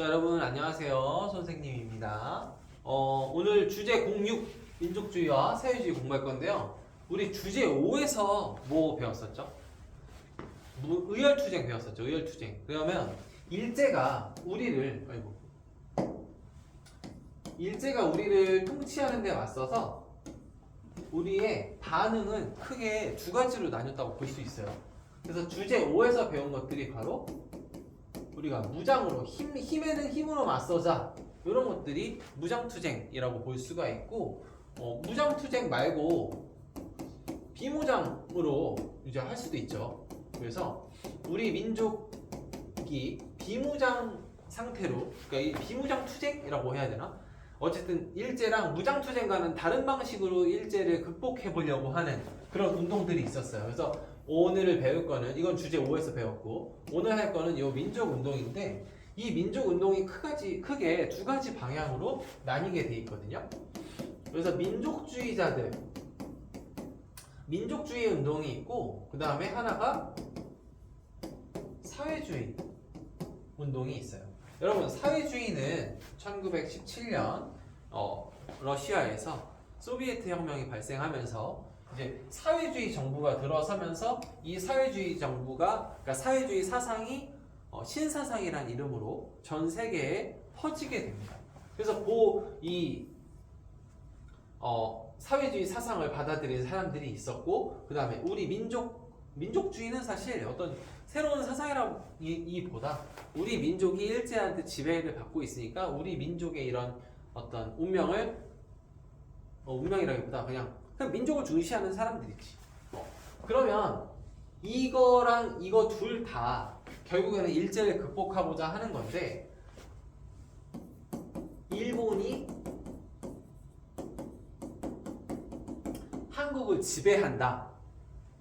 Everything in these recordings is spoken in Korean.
자 여러분 안녕하세요. 선생님입니다. 어, 오늘 주제 06 민족주의와 사회주의 공부할 건데요. 우리 주제 5에서 뭐 배웠었죠? 무- 의열투쟁 배웠었죠 의열투쟁. 그러면 일제가 우리를 아이고. 일제가 우리를 통치하는 데 맞서서 우리의 반응은 크게 두 가지로 나뉘었다고 볼 수 있어요. 그래서 주제 5에서 배운 것들이 바로 우리가 무장으로 힘, 힘에는 힘으로 맞서자 이런 것들이 무장투쟁이라고 볼 수가 있고 어, 무장투쟁 말고 비무장으로 이제 할 수도 있죠. 그래서 우리 민족이 비무장 상태로 그러니까 이 비무장 투쟁이라고 해야 되나? 어쨌든 일제랑 무장 투쟁과는 다른 방식으로 일제를 극복해 보려고 하는 그런 운동들이 있었어요. 그래서 오늘 배울 거는 이건 주제 5에서 배웠고 오늘 할 거는 이 민족 운동인데 이 민족 운동이 크가지, 크게 두 가지 방향으로 나뉘게 돼 있거든요. 그래서 민족주의자들 민족주의 운동이 있고 그 다음에 하나가 사회주의 운동이 있어요. 여러분 사회주의는 1917년 어, 러시아에서 소비에트 혁명이 발생하면서 이제 사회주의 정부가 들어서면서 이 사회주의 정부가 그러니까 사회주의 사상이 어, 신사상이란 이름으로 전 세계에 퍼지게 됩니다. 그래서 그이 어, 사회주의 사상을 받아들인 사람들이 있었고 그 다음에 우리 민족 민족주의는 사실 어떤 새로운 사상이라기보다 우리 민족이 일제한테 지배를 받고 있으니까 우리 민족의 이런 어떤 운명을 어, 운명이라기보다 그냥 그냥 민족을 중시하는 사람들이지. 어, 그러면 이거랑 이거 둘 다 결국에는 일제를 극복하고자 하는 건데 일본이 한국을 지배한다.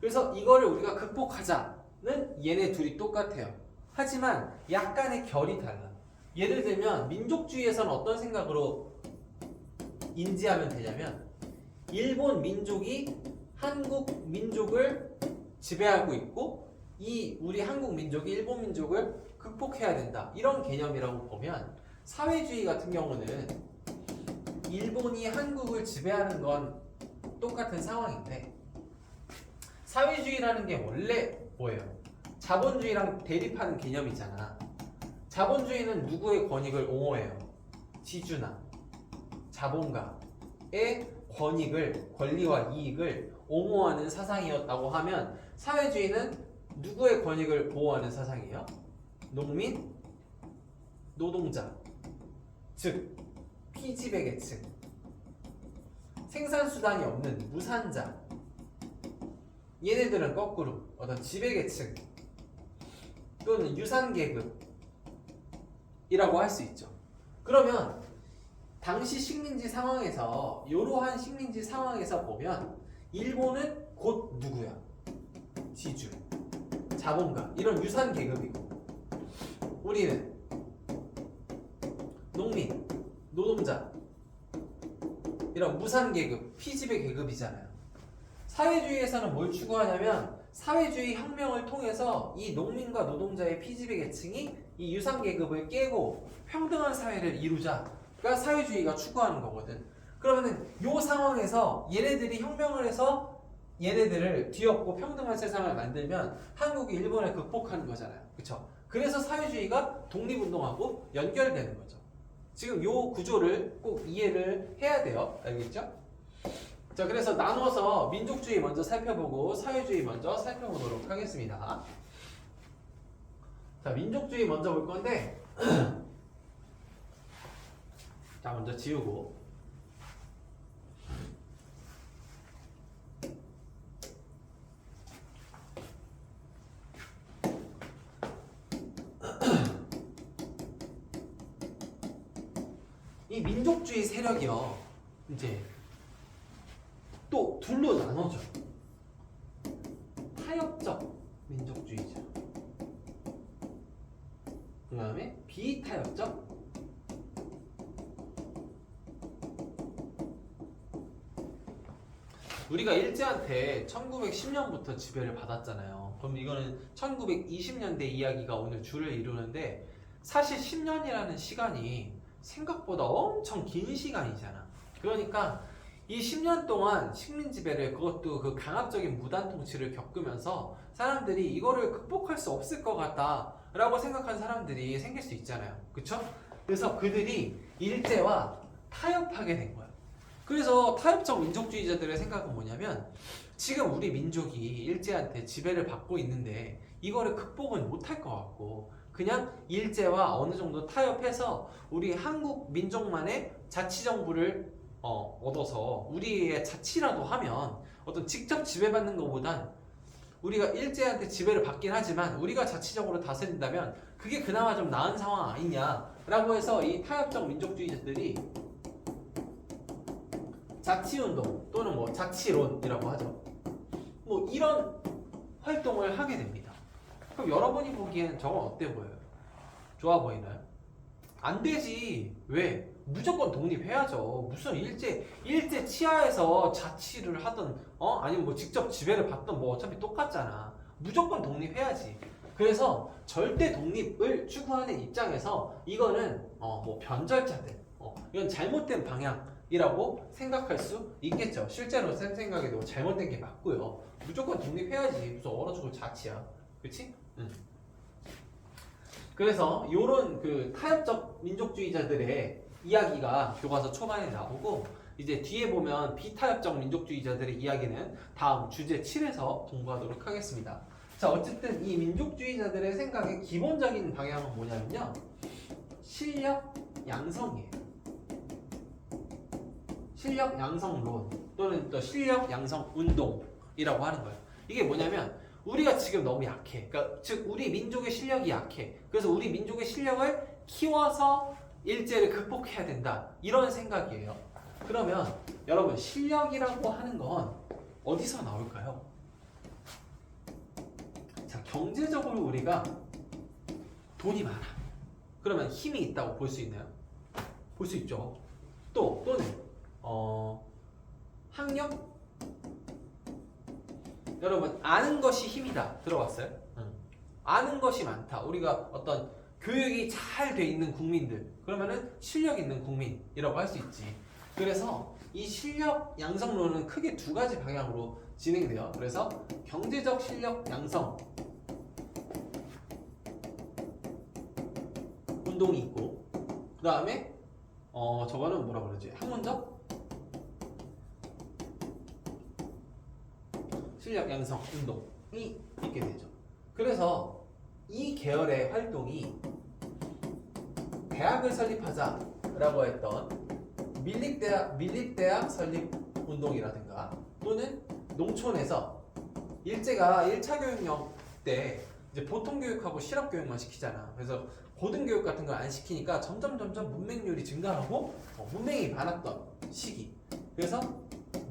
그래서 이거를 우리가 극복하자는 얘네 둘이 똑같아요. 하지만 약간의 결이 달라. 예를 들면 민족주의에서는 어떤 생각으로 인지하면 되냐면 일본 민족이 한국 민족을 지배하고 있고 이 우리 한국 민족이 일본 민족을 극복해야 된다. 이런 개념이라고 보면 사회주의 같은 경우는 일본이 한국을 지배하는 건 똑같은 상황인데 사회주의라는 게 원래 뭐예요? 자본주의랑 대립하는 개념이잖아. 자본주의는 누구의 권익을 옹호해요? 지주나 자본가의 권익을 권리와 이익을 옹호하는 사상이었다고 하면 사회주의는 누구의 권익을 보호하는 사상이에요? 농민, 노동자, 즉 피지배 계층, 생산 수단이 없는 무산자. 얘네들은 거꾸로 어떤 지배 계층 또는 유산 계급이라고 할 수 있죠. 그러면 당시 식민지 상황에서 이러한 식민지 상황에서 보면 일본은 곧 누구야? 지주, 자본가 이런 유산 계급이고 우리는 농민, 노동자 이런 무산 계급, 피지배 계급이잖아요. 사회주의에서는 뭘 추구하냐면 사회주의 혁명을 통해서 이 농민과 노동자의 피지배 계층이 이 유산 계급을 깨고 평등한 사회를 이루자 가 사회주의가 추구하는 거거든. 그러면은 요 상황에서 얘네들이 혁명을 해서 얘네들을 뒤엎고 평등한 세상을 만들면 한국이 일본을 극복하는 거잖아요. 그쵸? 그래서 사회주의가 독립운동하고 연결되는 거죠. 지금 요 구조를 꼭 이해를 해야 돼요. 알겠죠? 자, 그래서 나눠서 민족주의 먼저 살펴보고 사회주의 먼저 살펴보도록 하겠습니다. 자, 민족주의 먼저 볼 건데, 자, 먼저 지우고. 이 민족주의 세력이요, 이제 또 둘로 나눠져. 타협적 민족주의자. 그 다음에 비타협적. 우리가 일제한테 1910년부터 지배를 받았잖아요. 그럼 이거는 1920년대 이야기가 오늘 줄을 이루는데 사실 10년이라는 시간이 생각보다 엄청 긴 시간이잖아. 그러니까 이 10년 동안 식민 지배를 그것도 그 강압적인 무단 통치를 겪으면서 사람들이 이거를 극복할 수 없을 것 같다 라고 생각한 사람들이 생길 수 있잖아요. 그쵸? 그래서 그들이 일제와 타협하게 된 거야. 그래서 타협적 민족주의자들의 생각은 뭐냐면 지금 우리 민족이 일제한테 지배를 받고 있는데 이거를 극복은 못할 것 같고 그냥 일제와 어느 정도 타협해서 우리 한국 민족만의 자치정부를 어, 얻어서 우리의 자치라도 하면 어떤 직접 지배받는 것보단 우리가 일제한테 지배를 받긴 하지만 우리가 자치적으로 다스린다면 그게 그나마 좀 나은 상황 아니냐라고 해서 이 타협적 민족주의자들이 자치운동 또는 뭐 자치론이라고 하죠. 뭐 이런 활동을 하게 됩니다. 그럼 여러분이 보기엔 저건 어때 보여요? 좋아 보이나요? 안 되지. 왜? 무조건 독립해야죠. 무슨 일제 일제 치하에서 자치를 하든 어 아니면 뭐 직접 지배를 받든 뭐 어차피 똑같잖아. 무조건 독립해야지. 그래서 절대 독립을 추구하는 입장에서 이거는 어 뭐 변절자들 어 이건 잘못된 방향 이라고 생각할 수 있겠죠. 실제로 쌤 생각에도 잘못된 게 맞고요. 무조건 독립해야지. 무슨 얼어 죽을 자치야. 그렇지? 응. 그래서 요런 그 타협적 민족주의자들의 이야기가 교과서 초반에 나오고 이제 뒤에 보면 비타협적 민족주의자들의 이야기는 다음 주제 7에서 공부하도록 하겠습니다. 자, 어쨌든 이 민족주의자들의 생각의 기본적인 방향은 뭐냐면요. 실력 양성이에요. 실력 양성론 또는 또 실력 양성 운동이라고 하는 거예요. 이게 뭐냐면 우리가 지금 너무 약해. 그러니까 즉 우리 민족의 실력이 약해. 그래서 우리 민족의 실력을 키워서 일제를 극복해야 된다. 이런 생각이에요. 그러면 여러분 실력이라고 하는 건 어디서 나올까요? 자, 경제적으로 우리가 돈이 많아. 그러면 힘이 있다고 볼 수 있나요? 볼 수 있죠. 또 또는 어 학력 여러분 아는 것이 힘이다 들어봤어요? 아는 것이 많다. 우리가 어떤 교육이 잘 돼 있는 국민들 그러면은 실력 있는 국민이라고 할 수 있지. 그래서 이 실력 양성론은 크게 두 가지 방향으로 진행돼요. 그래서 경제적 실력 양성 운동이 있고 그 다음에 어 저거는 뭐라 그러지? 학문적 실력 양성 운동이 있게 되죠. 그래서 이 계열의 활동이 대학을 설립하자라고 했던 밀립대학 밀립대학 설립 운동이라든가 또는 농촌에서 일제가 1차 교육령 때 이제 보통 교육하고 실업 교육만 시키잖아. 그래서 고등 교육 같은 걸 안 시키니까 점점 점점 문맹률이 증가하고 어, 문맹이 많았던 시기. 그래서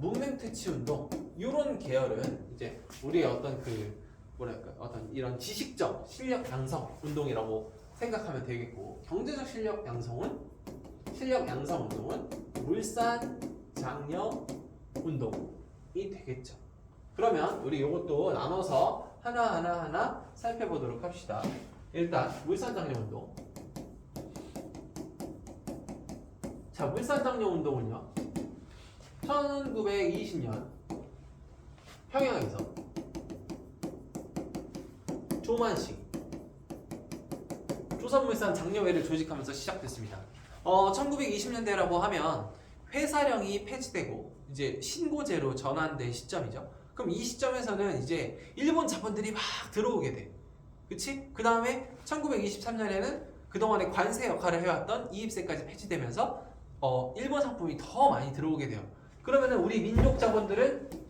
문맹 퇴치 운동 이런 계열은 이제 우리의 어떤 그 뭐랄까 어떤 이런 지식적 실력 양성 운동이라고 생각하면 되겠고 경제적 실력 양성은 실력 양성 운동은 물산 장려 운동이 되겠죠. 그러면 우리 이것도 나눠서 하나 하나 하나 살펴보도록 합시다. 일단 물산 장려 운동. 자, 물산 장려 운동은요. 1920년 평양에서 조만식 조선물산 장려회를 조직하면서 시작됐습니다. 어, 1920년대라고 하면 회사령이 폐지되고 이제 신고제로 전환된 시점이죠. 그럼 이 시점에서는 이제 일본 자본들이 막 들어오게 돼. 그치? 그 다음에 1923년에는 그동안에 관세 역할을 해왔던 이입세까지 폐지되면서 어, 일본 상품이 더 많이 들어오게 돼요. 그러면은 우리 민족 자본들은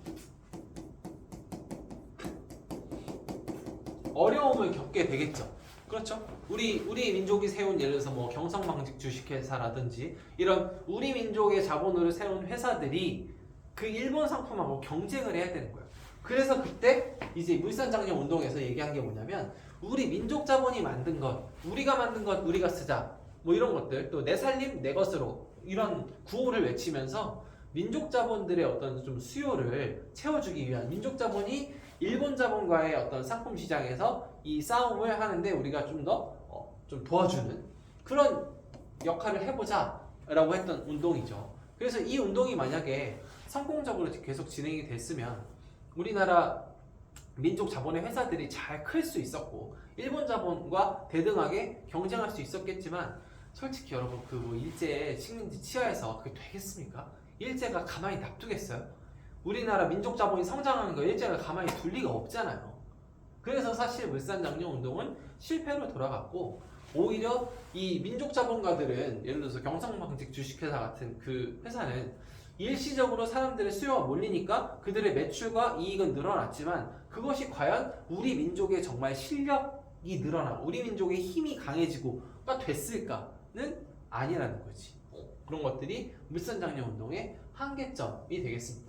어려움을 겪게 되겠죠. 그렇죠? 우리 우리 민족이 세운 예를 들어서 뭐 경성방직 주식회사라든지 이런 우리 민족의 자본으로 세운 회사들이 그 일본 상품하고 경쟁을 해야 되는 거예요. 그래서 그때 이제 물산장려 운동에서 얘기한 게 뭐냐면 우리 민족 자본이 만든 것, 우리가 만든 것 우리가 쓰자. 뭐 이런 것들 또 내 살림 내 것으로 이런 구호를 외치면서 민족 자본들의 어떤 좀 수요를 채워주기 위한 민족 자본이 일본 자본과의 어떤 상품 시장에서 이 싸움을 하는데 우리가 좀더좀 도와주는 그런 역할을 해보자라고 했던 운동이죠. 그래서 이 운동이 만약에 성공적으로 계속 진행이 됐으면 우리나라 민족 자본의 회사들이 잘 클 수 있었고 일본 자본과 대등하게 경쟁할 수 있었겠지만 솔직히 여러분 그 뭐 일제 식민지 치하에서 그게 되겠습니까? 일제가 가만히 놔두겠어요? 우리나라 민족 자본이 성장하는 거 일제가 가만히 둘 리가 없잖아요. 그래서 사실 물산 장려 운동은 실패로 돌아갔고 오히려 이 민족 자본가들은 예를 들어서 경상방직 주식회사 같은 그 회사는 일시적으로 사람들의 수요가 몰리니까 그들의 매출과 이익은 늘어났지만 그것이 과연 우리 민족의 정말 실력이 늘어나 우리 민족의 힘이 강해지고가 됐을까는 아니라는 거지. 어, 그런 것들이 물산장려 운동의 한계점이 되겠습니다.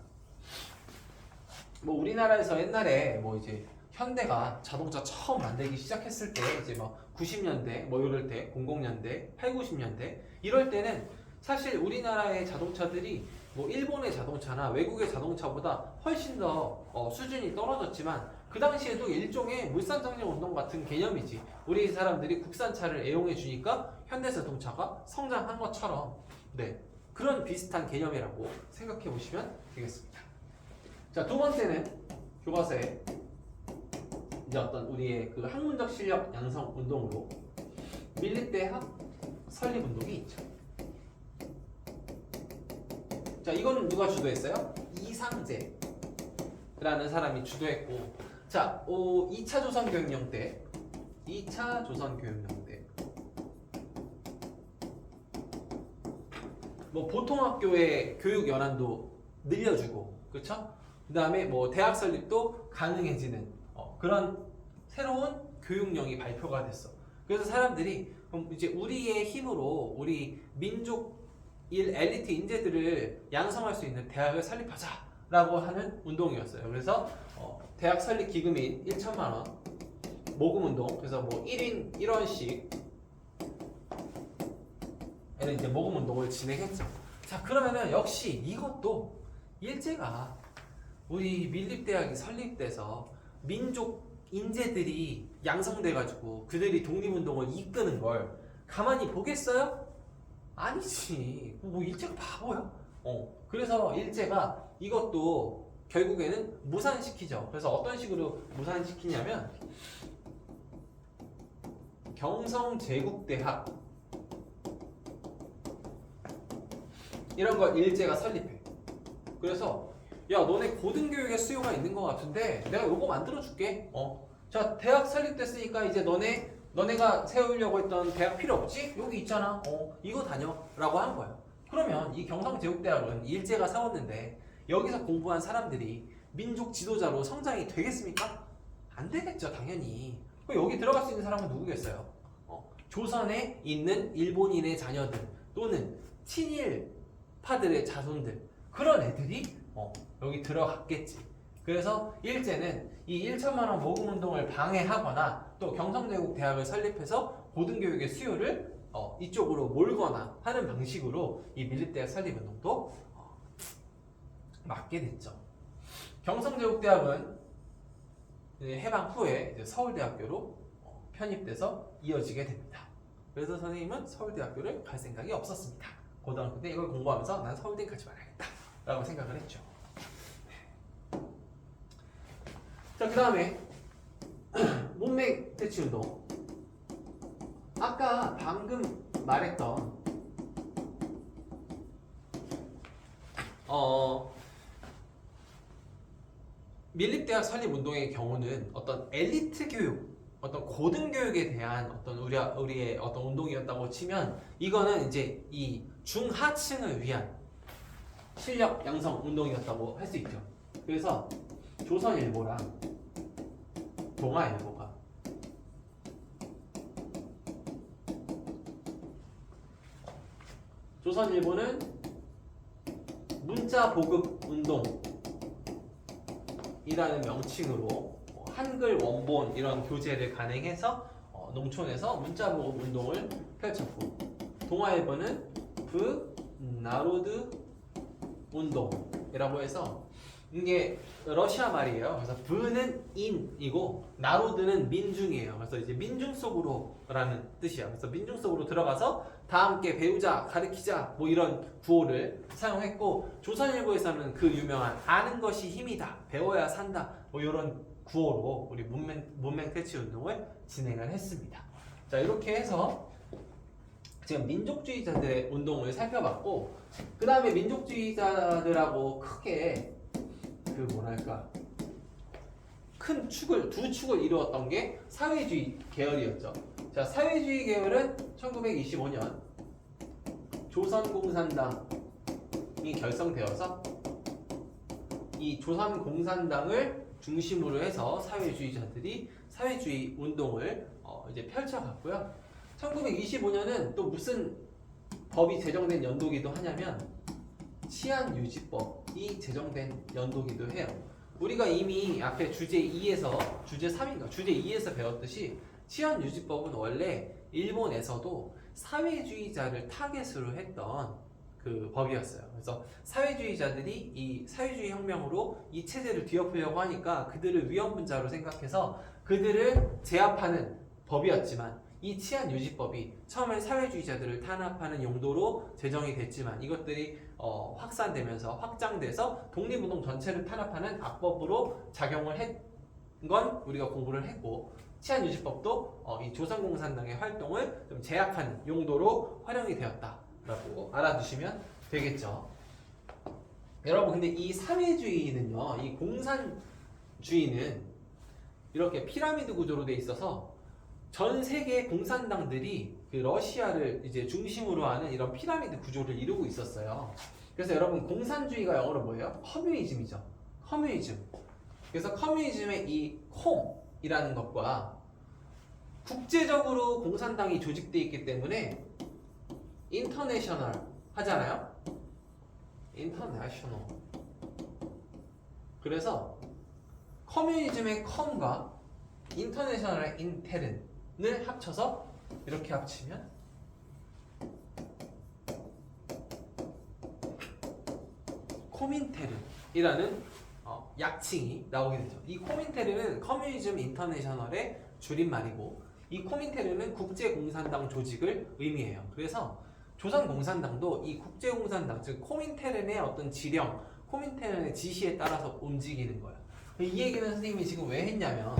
뭐 우리나라에서 옛날에 뭐 이제 현대가 자동차 처음 만들기 시작했을 때 이제 막 90년대 뭐 이럴 때 00년대 8, 90년대 이럴 때는 사실 우리나라의 자동차들이 뭐 일본의 자동차나 외국의 자동차보다 훨씬 더 어, 수준이 떨어졌지만 그 당시에도 일종의 물산장려 운동 같은 개념이지. 우리 사람들이 국산차를 애용해 주니까 현대자동차가 성장한 것처럼. 네. 그런 비슷한 개념이라고 생각해 보시면 되겠습니다. 자 두 번째는 교과서에 이제 어떤 우리의 그 학문적 실력 양성 운동으로 밀립대학 설립 운동이 있죠. 자 이거는 누가 주도했어요? 이상재라는 사람이 주도했고 자 오, 2차 조선 교육령 때 2차 조선 교육령 때 뭐 보통 학교의 교육 연한도 늘려주고 그렇죠? 그 다음에 뭐 대학 설립도 가능해지는 어, 그런 새로운 교육령이 발표가 됐어. 그래서 사람들이 그럼 이제 우리의 힘으로 우리 민족 일 엘리트 인재들을 양성할 수 있는 대학을 설립하자라고 하는 운동이었어요. 그래서 어, 대학 설립 기금이 1천만 원 모금 운동. 그래서 뭐 1인 1원씩 얘는 이제 모금 운동을 진행했죠. 자 그러면은 역시 이것도 일제가 우리 밀립대학이 설립돼서 민족 인재들이 양성돼가지고 그들이 독립운동을 이끄는 걸 가만히 보겠어요? 아니지. 뭐 일제가 바보야? 어. 그래서 일제가 이것도 결국에는 무산시키죠. 그래서 어떤 식으로 무산시키냐면 경성제국대학 이런 걸 일제가 설립해. 그래서 야 너네 고등교육에 수요가 있는 것 같은데 내가 요거 만들어 줄게. 어. 자 대학 설립됐으니까 이제 너네 너네가 세우려고 했던 대학 필요 없지? 여기 있잖아. 어 이거 다녀 라고 한 거야. 그러면 이 경성제국대학은 일제가 세웠는데 여기서 공부한 사람들이 민족 지도자로 성장이 되겠습니까? 안 되겠죠 당연히. 여기 들어갈 수 있는 사람은 누구겠어요? 어, 조선에 있는 일본인의 자녀들 또는 친일파들의 자손들 그런 애들이 어, 여기 들어갔겠지. 그래서 일제는 이 1천만 원 모금 운동을 방해하거나 또 경성대국 대학을 설립해서 고등교육의 수요를 어, 이쪽으로 몰거나 하는 방식으로 이 밀립대학 설립 운동도 어, 막게 됐죠. 경성대국대학은 이제 해방 후에 서울대학교로 어, 편입돼서 이어지게 됩니다. 그래서 선생님은 서울대학교를 갈 생각이 없었습니다. 고등학교 때 이걸 공부하면서 난 서울대 가지 말아야겠다 라고 생각을 했죠. 자, 그 다음에 문맥 대치 운동. 아까 방금 말했던 어 밀립대학 설립 운동의 경우는 어떤 엘리트 교육, 어떤 고등 교육에 대한 어떤 우리 우리의 어떤 운동이었다고 치면 이거는 이제 이 중하층을 위한 실력 양성 운동이었다고 할 수 있죠. 그래서 조선일보랑 동아일보가? 조선일보는 문자 보급 운동이라는 명칭으로 뭐 한글 원본 이런 교재를 간행해서 어, 농촌에서 문자 보급 운동을 펼쳤고 동아일보는 그 나로드 운동이라고 해서 이게 러시아 말이에요. 그래서 부는 인이고 나로드는 민중이에요. 그래서 이제 민중 속으로라는 뜻이야. 그래서 민중 속으로 들어가서 다 함께 배우자, 가르치자 뭐 이런 구호를 사용했고 조선일보에서는 그 유명한 아는 것이 힘이다, 배워야 산다 뭐 이런 구호로 우리 문맹 문맹 퇴치 운동을 진행을 했습니다. 자 이렇게 해서 지금 민족주의자들의 운동을 살펴봤고 그 다음에 민족주의자들하고 크게 그 뭐랄까 큰 축을 두 축을 이루었던 게 사회주의 계열이었죠. 자 사회주의 계열은 1925년 조선공산당이 결성되어서 이 조선공산당을 중심으로 해서 사회주의자들이 사회주의 운동을 어, 이제 펼쳐갔고요. 1925년은 또 무슨 법이 제정된 연도기도 하냐면 치안유지법 이 제정된 연도기도 해요. 우리가 이미 앞에 주제 2에서 주제 3인가 주제 2에서 배웠듯이 치안 유지법은 원래 일본에서도 사회주의자를 타겟으로 했던 그 법이었어요. 그래서 사회주의자들이 이 사회주의 혁명으로 이 체제를 뒤엎으려고 하니까 그들을 위험 분자로 생각해서 그들을 제압하는 법이었지만 이 치안 유지법이 처음에 사회주의자들을 탄압하는 용도로 제정이 됐지만 이것들이 어, 확산되면서 확장돼서 독립운동 전체를 탄압하는 악법으로 작용을 했건 우리가 공부를 했고 치안 유지법도 어, 이 조선공산당의 활동을 좀 제약하는 용도로 활용이 되었다라고 알아두시면 되겠죠. 여러분 근데 이 사회주의는요, 이 공산주의는 이렇게 피라미드 구조로 돼 있어서 전 세계 공산당들이 그 러시아를 이제 중심으로 하는 이런 피라미드 구조를 이루고 있었어요. 그래서 여러분 공산주의가 영어로 뭐예요? 커뮤니즘이죠. 커뮤니즘. 그래서 커뮤니즘의 이 콤이라는 것과 국제적으로 공산당이 조직돼 있기 때문에 인터내셔널 하잖아요. 인터내셔널. 그래서 커뮤니즘의 컴과 인터내셔널의 인테른 을 합쳐서 이렇게 합치면 코민테른이라는 어, 약칭이 나오게 되죠. 이 코민테르는 커뮤니즘 인터내셔널의 줄임말이고 이 코민테르는 국제공산당 조직을 의미해요. 그래서 조선공산당도 이 국제공산당 즉 코민테른의 어떤 지령, 코민테른의 지시에 따라서 움직이는 거예요. 이 얘기는 선생님이 지금 왜 했냐면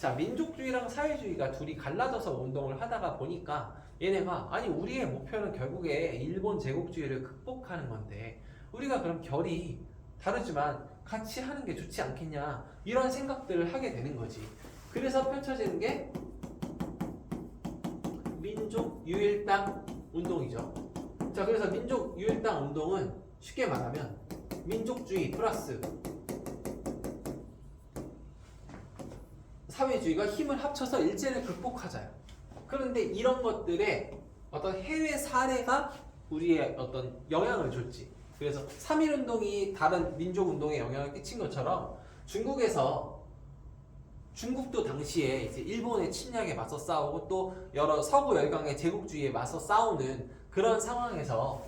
자 민족주의랑 사회주의가 둘이 갈라져서 운동을 하다가 보니까 얘네가 아니 우리의 목표는 결국에 일본 제국주의를 극복하는 건데 우리가 그럼 결이 다르지만 같이 하는 게 좋지 않겠냐 이런 생각들을 하게 되는 거지. 그래서 펼쳐지는 게 민족 유일당 운동이죠. 자, 그래서 민족 유일당 운동은 쉽게 말하면 민족주의 플러스 사회주의가 힘을 합쳐서 일제를 극복하자요. 그런데 이런 것들의 어떤 해외 사례가 우리의 어떤 영향을 줬지. 그래서 3.1운동이 다른 민족운동에 영향을 끼친 것처럼 중국에서 중국도 당시에 이제 일본의 침략에 맞서 싸우고 또 여러 서구 열강의 제국주의에 맞서 싸우는 그런 상황에서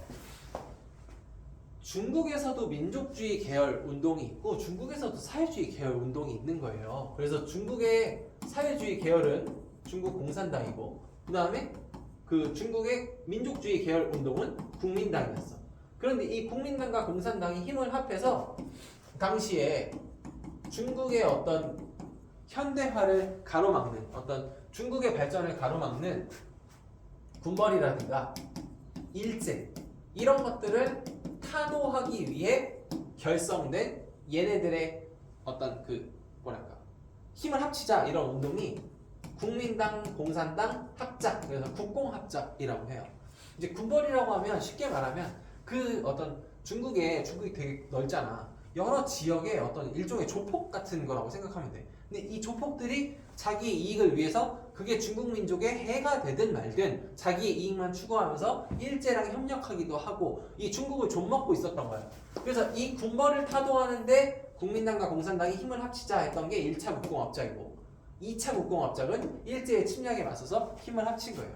중국에서도 민족주의 계열 운동이 있고 중국에서도 사회주의 계열 운동이 있는 거예요. 그래서 중국의 사회주의 계열은 중국 공산당이고 그 다음에 그 중국의 민족주의 계열 운동은 국민당이었어. 그런데 이 국민당과 공산당이 힘을 합해서 당시에 중국의 어떤 현대화를 가로막는 어떤 중국의 발전을 가로막는 군벌이라든가 일제 이런 것들을 타도하기 위해 결성된 얘네들의 어떤 그 뭐랄까 힘을 합치자 이런 운동이 국민당 공산당 합작 그래서 국공합작이라고 해요. 이제 군벌이라고 하면 쉽게 말하면 그 어떤 중국에 중국이 되게 넓잖아. 여러 지역의 어떤 일종의 조폭 같은 거라고 생각하면 돼. 근데 이 조폭들이 자기 이익을 위해서 그게 중국 민족의 해가 되든 말든 자기의 이익만 추구하면서 일제랑 협력하기도 하고 이 중국을 좀먹고 있었던 거예요. 그래서 이 군벌을 타도하는데 국민당과 공산당이 힘을 합치자 했던 게 1차 국공합작이고 2차 국공합작은 일제의 침략에 맞서서 힘을 합친 거예요.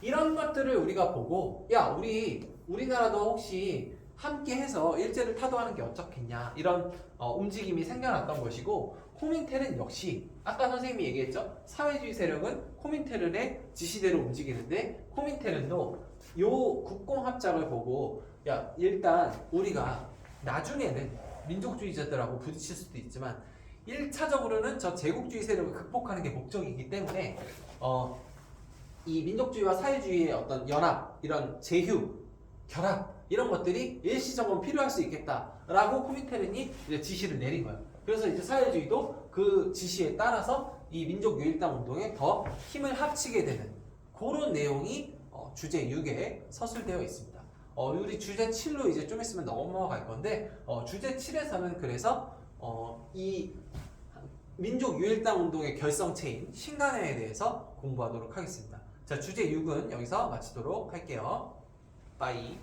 이런 것들을 우리가 보고 야 우리 우리나라도 혹시 함께 해서 일제를 타도하는 게 어떻겠냐 이런 어, 움직임이 생겨났던 것이고 코민텔은 역시 아까 선생님이 얘기했죠 사회주의 세력은 코민테른의 지시대로 움직이는데 코민테른도 요 국공합작을 보고 야 일단 우리가 나중에는 민족주의자들하고 부딪힐 수도 있지만 1차적으로는 저 제국주의 세력을 극복하는 게 목적이기 때문에 어, 이 민족주의와 사회주의의 어떤 연합, 이런 제휴, 결합 이런 것들이 일시적으로 필요할 수 있겠다라고 코미테른이 이제 지시를 내린 거예요. 그래서 이제 사회주의도 그 지시에 따라서 이 민족 유일당 운동에 더 힘을 합치게 되는 그런 내용이 어, 주제 6에 서술되어 있습니다. 어, 우리 주제 7로 이제 좀 있으면 넘어갈 건데 어, 주제 7에서는 그래서 어, 이 민족 유일당 운동의 결성체인 신간회에 대해서 공부하도록 하겠습니다. 자, 주제 6은 여기서 마치도록 할게요. 빠이.